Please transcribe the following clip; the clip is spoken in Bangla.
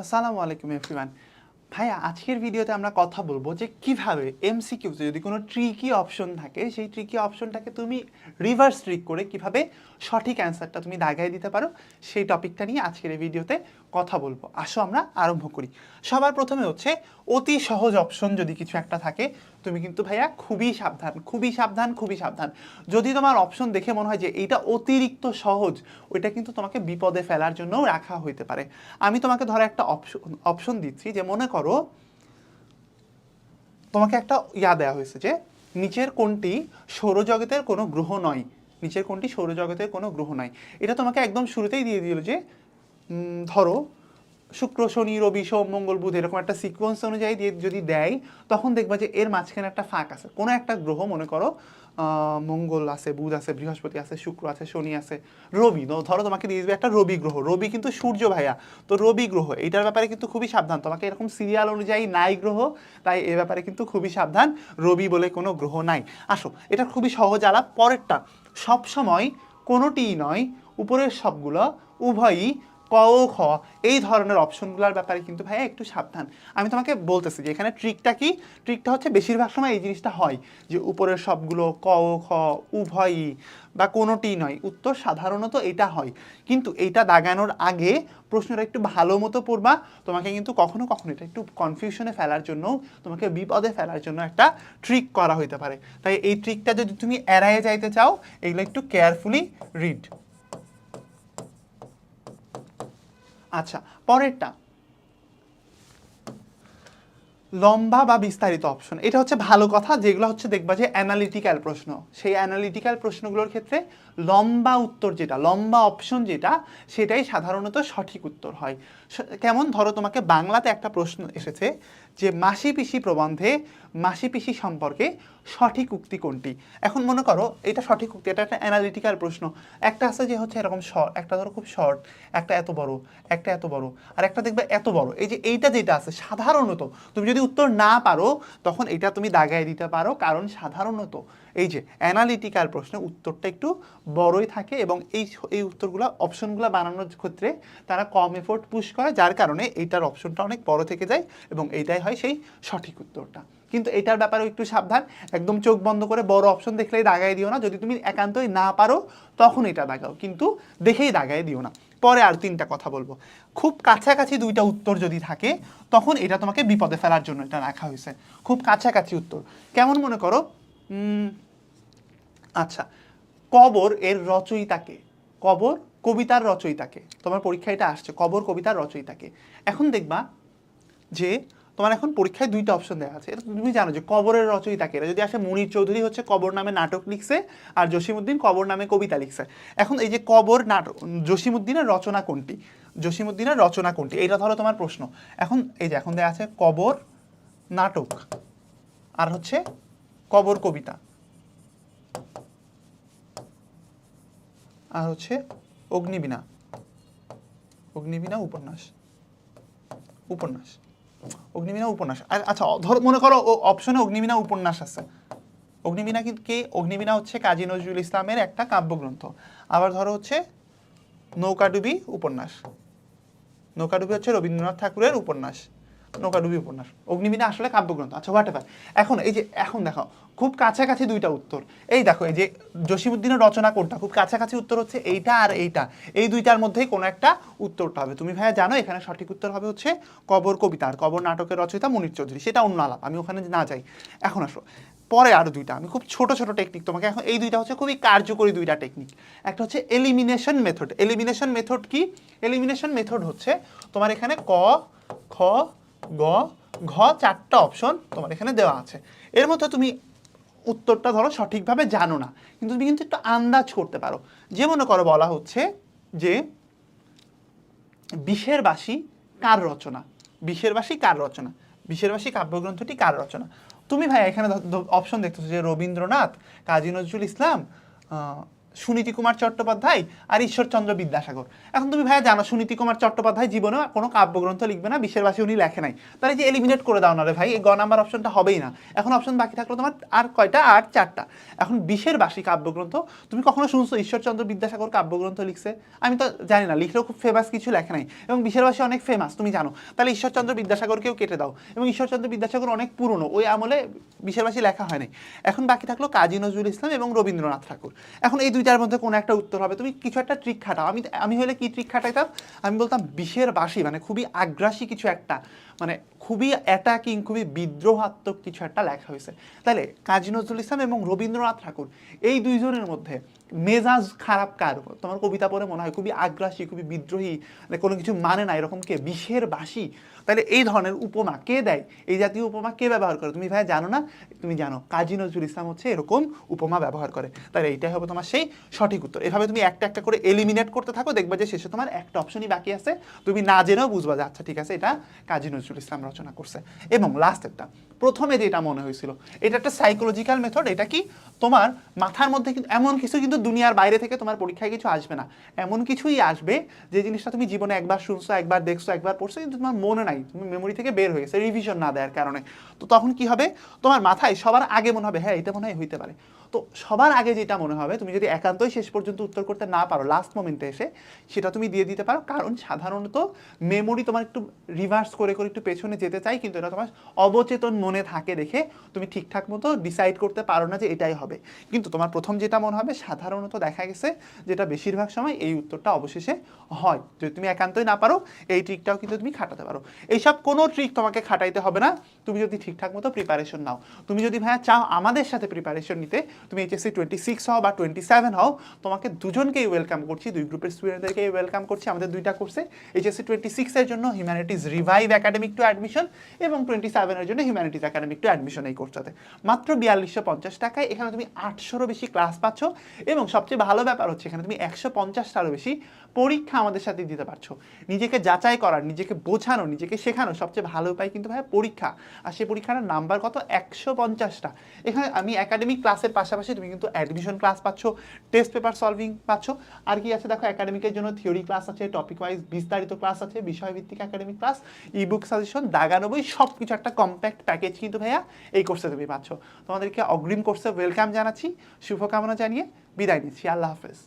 আসসালামু আলাইকুম এভরিওয়ান ভাইয়া, আজকের ভিডিওতে আমরা কথা বলব যে কীভাবে এমসিকিউতে যদি কোনো ট্রিকি অপশন থাকে, সেই ট্রিকি অপশনটাকে তুমি রিভার্স ট্রিক করে কীভাবে সঠিক অ্যান্সারটা তুমি দাগাই দিতে পারো, সেই টপিকটা নিয়ে আজকের এই ভিডিওতে কথা বলব। আসো আমরা আরম্ভ করি। সবার প্রথমে হচ্ছে অতি সহজ অপশন যদি কিছু একটা থাকে তুমি কিন্তু ভাইয়া খুবই সাবধান খুবই সাবধান খুবই সাবধান। যদি তোমার অপশন দেখে মনে হয় যে এইটা অতিরিক্ত সহজ, ওইটা কিন্তু তোমাকে বিপদে ফেলার জন্যও রাখা হইতে পারে। আমি তোমাকে ধরো একটা অপশন অপশন দিচ্ছি যে মনে করো, তোমাকে একটা ইয়া দেওয়া হয়েছে যে নিচের কোনটি সৌরজগতের কোনো গ্রহ নয়। নিচের কোনটি সৌরজগতের কোনো গ্রহ নয়। এটা তোমাকে একদম শুরুতেই দিয়ে দিল যে ধরো শুক্র, শনি, রবি, সোম, মঙ্গল, বুধ এরকম একটা সিকোয়েন্স অনুযায়ী দিয়ে যদি দেয়, তখন দেখবা যে এর মাঝখানে একটা ফাঁক আছে। কোনো একটা গ্রহ, মনে করো মঙ্গল আছে, বুধ আছে, বৃহস্পতি আছে, শুক্র আছে, শনি আছে, রবি ধরো তোমাকে দিয়ে দিবে একটা রবি গ্রহ। রবি কিন্তু সূর্য ভাইয়া। তো রবি গ্রহ এটার ব্যাপারে কিন্তু খুবই সাবধান। তোমাকে এরকম সিরিয়াল অনুযায়ী নাই গ্রহ, তাই এ ব্যাপারে কিন্তু খুবই সাবধান। রবি বলে কোনো গ্রহ নাই। আসো, এটা খুবই সহজ আলাপ। পরেরটা, সবসময় কোনোটিই নয়, উপরের সবগুলো উভয়ই ক ও খ, এই ধরনের অপশনগুলোর ব্যাপারে কিন্তু ভাইয়া একটু সাবধান। আমি তোমাকে বলতেছি যে এখানে ট্রিকটা কি? ট্রিকটা হচ্ছে বেশিরভাগ সময় এই জিনিসটা হয় যে উপরের সবগুলো ক ও খ উভয়ই বা কোনোটি নয়, উত্তর সাধারণত এটা হয়। কিন্তু এইটা দাগানোর আগে প্রশ্নটা একটু ভালো মতো পড়বা, তোমাকে কিন্তু কখনো কখনো এটা একটু কনফিউশনে ফেলার জন্য তোমাকে বিপদে ফেলার জন্য একটা ট্রিক করা হইতে পারে। তাই এই ট্রিকটা যদি তুমি এড়াইয়ে যাইতে চাও, এগুলো একটু কেয়ারফুলি রিড আচ্ছা পরেরটা। লম্বা বা বিস্তারিত অপশন এটা হচ্ছে ভালো কথা, যেগুলো হচ্ছে দেখবা যে অ্যানালিটিক্যাল প্রশ্ন। সেই অ্যানালিটিক্যাল প্রশ্নগুলোর ক্ষেত্রে লম্বা উত্তর যেটা, লম্বা অপশন যেটা, সেটাই সাধারণত সঠিক উত্তর হয়। কেমন? ধরো তোমাকে বাংলাতে একটা প্রশ্ন এসেছে যে মাসি পিসি প্রবন্ধে মাসি পিসি সম্পর্কে সঠিক উক্তি কোনটি? এখন মনে করো, এটা সঠিক উক্তি, এটা একটা অ্যানালিটিক্যাল প্রশ্ন। একটা আছে যে হচ্ছে এরকম শর্ট একটা ধরো খুব শর্ট একটা এত বড়, একটা এত বড়, আর একটা দেখবে এত বড়। এই যে এইটা যেটা আছে, সাধারণত, তুমি যদি উত্তর না পারো, তখন এটা তুমি দাগায় দিতে পারো, কারণ সাধারণত এই যে অ্যানালিটিক্যাল প্রশ্নে উত্তরটা একটু বড়ই থাকে এবং এই এই উত্তরগুলো অপশনগুলো বানানোর ক্ষেত্রে তারা কম এফোর্ট পুশ করে, যার কারণে এইটার অপশনটা অনেক বড় থেকে যায় এবং এইটাই হয় সেই সঠিক উত্তরটা। কিন্তু এটার ব্যাপারেও একটু সাবধান, একদম চোখ বন্ধ করে বড় অপশন দেখলেই দাগাই দিও না। যদি তুমি একান্তই না পারো, তখন এটা দাগাও, কিন্তু দেখেই দাগাই দিও না। পরে আর তিনটা কথা বলব। খুব কাছাকাছি দুইটা উত্তর যদি থাকে, তখন এটা তোমাকে বিপদে ফেলার জন্য এটা রাখা হয়েছে। খুব কাছাকাছি উত্তর। কেমন মনে করো? আচ্ছা কবর এর রচয়িতাকে কবর কবিতার রচয়িতাকে তোমার পরীক্ষায় এটা আসছে, কবর কবিতার রচয়িতাকে এখন দেখবা যে তোমার এখন পরীক্ষায় দুইটা অপশন দেওয়া আছে। এটা তুমি জানো যে কবরের রচয়িতাকে এটা যদি আসে মুনির চৌধুরী হচ্ছে কবর নামে নাটক লিখছে আর জসিমুদ্দিন কবর নামে কবিতা লিখছে। এখন এই যে কবর নাটক জসিমুদ্দিনের রচনা কোনটি? জসিমুদ্দিনের রচনা কোনটি? এইটা ধরো তোমার প্রশ্ন। এখন এই যে এখন দেওয়া আছে কবর নাটক আর হচ্ছে কবর কবিতা। আর হচ্ছে অগ্নিবীণা। অগ্নিবীণা উপন্যাস। উপন্যাস। অগ্নিবীণা উপন্যাস। আচ্ছা ধরো, মনে করো অপশনে অগ্নিবীণা উপন্যাস আছে। অগ্নিবীণা কে? অগ্নিবীণা হচ্ছে কাজী নজরুল ইসলামের একটা কাব্যগ্রন্থ। আবার ধরো হচ্ছে নৌকাডুবি উপন্যাস। নৌকাডুবি হচ্ছে রবীন্দ্রনাথ ঠাকুরের উপন্যাস। নৌকাডুবি উপন্যাস। অগ্নিবীণা আসলে কাব্যগ্রন্থ। আচ্ছা হোয়াট এভার এখন এই যে, এখন দেখো, খুব কাছাকাছি দুইটা উত্তর। এই দেখো, এই যে জসিমুদ্দিনের রচনা কোনটা? খুব কাছাকাছি উত্তর হচ্ছে এইটা আর এইটা। এই দুইটার মধ্যেই কোনো একটা উত্তরটা হবে। তুমি ভাইয়া জানো, এখানে সঠিক উত্তর হবে হচ্ছে কবর কবিতা আর কবর নাটকের রচয়িতা মনির চৌধুরী। সেটা অন্য আলাপ, আমি ওখানে না যাই। এখন আসো। পরে আরও দুইটা। আমি খুব ছোট ছোট টেকনিক তোমাকে এখন, এই দুইটা হচ্ছে খুবই কার্যকরী দুইটা টেকনিক একটা হচ্ছে এলিমিনেশন মেথড এলিমিনেশন মেথড কি? এলিমিনেশন মেথড হচ্ছে তোমার এখানে ক, খ গ, ঘ চারটা অপশন তোমার এখানে দেওয়া আছে। এর মধ্যে তুমি উত্তরটা ধরো সঠিকভাবে জানো না, কিন্তু তুমি কিন্তু একটু আন্দাজ করতে পারো। যে মনে করো বলা হচ্ছে যে বিশের বাসী কার রচনা? বিশের বাসী কার রচনা? বিশের বাসী কাব্যগ্রন্থটি কার রচনা? তুমি ভাই এখানে অপশন দেখতেছো যে রবীন্দ্রনাথ, কাজী নজরুল ইসলাম সুনীতি কুমার চট্টোপাধ্যায় আর ঈশ্বরচন্দ্র বিদ্যাসাগর। এখন তুমি ভাইয়া জানো, সুনীতি কুমার চট্টোপাধ্যায় জীবনে কোনো কাব্যগ্রন্থ লিখবে না বিশ্বের বাসী উনি লেখে নাই। তাহলে যে এলিমিনেট করে দাও না রে ভাই, এই গ নাম্বার অপশনটা হবেই না। এখন অপশন বাকি থাকল তোমার আর কয়টা? আর চারটা। এখন বিশের বাসী কাব্যগ্রন্থ, তুমি কখনো শুনছো ঈশ্বরচন্দ্র বিদ্যাসাগর কাব্যগ্রন্থ লিখছে? আমি তো জানি না, লিখলেও খুব ফেমাস কিছু লেখে নাই। এবং বিশের বাসী অনেক ফেমাস তুমি জানো। তাহলে ঈশ্বরচন্দ্র বিদ্যাসাগরকেও কেটে দাও। এবং ঈশ্বরচন্দ্র বিদ্যাসাগর অনেক পুরনো, ওই আমলে বিশের বাসী লেখা হয় নাই। এখন বাকি থাকল কাজী নজরুল ইসলাম এবং রবীন্দ্রনাথ ঠাকুর। এখন এই দুইটার মধ্যে কোনো একটা উত্তর হবে। তুমি কিছু একটা ট্রিক খাটাও। আমি আমি হলে কি ট্রিক খাটাইতাম? আমি বলতাম বিশের বাসী মানে খুবই আগ্রাসী কিছু একটা মানে খুবই অ্যাটাকিং খুবই বিদ্রোহাত্মক কিছু একটা লেখা হয়েছে। তাহলে কাজী নজরুল ইসলাম এবং রবীন্দ্রনাথ ঠাকুর, এই দুইজনের মধ্যে মেজাজ খারাপ কার? তোমার কবিতা পড়ে মনে হয় খুবই আগ্রাসী, খুবই বিদ্রোহী মানে কোনো কিছু মানে না, এরকম কে? বিশের বাসী। তাহলে এই ধরনের উপমা কে দেয়? এই জাতীয় উপমা কে ব্যবহার করে? তুমি ভাই জানো না? তুমি জানো, কাজী নজরুল ইসলাম হচ্ছে এরকম উপমা ব্যবহার করে। তাহলে এইটাই হবে তোমার সেই সঠিক উত্তর। এভাবে তুমি একটা একটা করে এলিমিনেট করতে থাকো, দেখবা যে শেষে তোমার একটা অপশনই বাকি আছে। তুমি না জেনেও বুঝবা যে আচ্ছা ঠিক আছে, এটা কাজী নজরুল ইসলাম রচনা করছে। এবং লাস্ট একটা প্রথমে যেটা মনে হয়েছিল, এটা একটা সাইকোলজিক্যাল মেথড এটা কি তোমার মাথার মধ্যে কিন্তু এমন কিছু কিন্তু দুনিয়ার বাইরে থেকে তোমার পরীক্ষায় কিছু আসবে না। এমন কিছুই আসবে যে জিনিসটা তুমি জীবনে একবার শুনছো, একবার দেখছ, একবার পড়ছো, কিন্তু তোমার মনে নাই, তুমি মেমোরি থেকে বের হয়ে গেছে রিভিশন না দেওয়ার কারণে। তো তখন কি হবে? তোমার মাথায় সবার আগে মনে হবে হ্যাঁ এটা মনে হয় হইতে পারে। তো সবার আগে যেটা মনে হবে, তুমি যদি একান্তই শেষ পর্যন্ত উত্তর করতে না পারো লাস্ট মোমেন্টে এসে, সেটা তুমি দিয়ে দিতে পারো। কারণ সাধারণত মেমোরি তোমার একটু রিভার্স করে করে একটু পেছনে যেতে চাই কিন্তু এটা তোমার অবচেতন মনে থাকে দেখে তুমি ঠিকঠাক মতো ডিসাইড করতে পারো না যে এটাই হবে। কিন্তু তোমার প্রথম যেটা মনে হবে, সাধারণত দেখা গেছে যেটা বেশিরভাগ সময় এই উত্তরটা অবশেষে হয়। যদি তুমি একান্তই না পারো, এই ট্রিকটাও কিন্তু তুমি খাটাতে পারো। এইসব কোনো ট্রিক তোমাকে খাটাইতে হবে না। তুমি যদি ঠিকঠাক মতো প্রিপারেশন নাও, তুমি যদি ভাইয়া চাও আমাদের সাথে প্রিপারেশন নিতে, তুমি এইচএসসি টোয়েন্টি সিক্স হও বা টোয়েন্টি সেভেন হও, তোমাকে দুজনকেই ওয়েলকাম করছি, দুই গ্রুপের স্টুডেন্টদেরকেই ওয়েলকাম করছি, আমাদের দুইটা কোর্সে এইচএসসি টোয়েন্টি সিক্সের জন্য humanities revive academic to admission এবং টোয়েন্টি সেভেনের জন্য হিউম্যানিটিজ একাডেমিক টু অ্যাডমিশন এই কোর্সটাতে মাত্র বিয়াল্লিশশো পঞ্চাশ টাকায় এখানে তুমি আটশোরও বেশি ক্লাস পাচ্ছ এবং সবচেয়ে ভালো ব্যাপার হচ্ছে এখানে তুমি একশো পঞ্চাশটারও বেশি পরীক্ষা আমাদের সাথে দিতে পারছ। নিজেকে যাচাই করার নিজেকে বোঝানো, নিজেকে শেখানো সবচেয়ে ভালো উপায় কিন্তু ভাই পরীক্ষা। আর সেই পরীক্ষার নাম্বার কত? একশো পঞ্চাশটা। এখানে আমি একাডেমিক ক্লাসের পাশাপাশি তুমি কিন্তু অ্যাডমিশন ক্লাস পাচ্ছ টেস্ট পেপার সলভিং পাচ্ছ। আর কি আছে? দেখো একাডেমিকের জন্য থিওরি ক্লাস আছে টপিক ওয়াইজ বিস্তারিত ক্লাস আছে, বিষয়ভিত্তিক একাডেমিক ক্লাস ইবুক সাজেশন দাগানবই সব কিছু একটা কম্প্যাক্ট প্যাকেজ কিন্তু ভাইয়া এই কোর্সে তুমি পাচ্ছ। তোমাদেরকে অগ্রিম কোর্সে ওয়েলকাম জানাচ্ছি। শুভকামনা জানিয়ে বিদায় নিচ্ছি। আল্লাহ হাফেজ।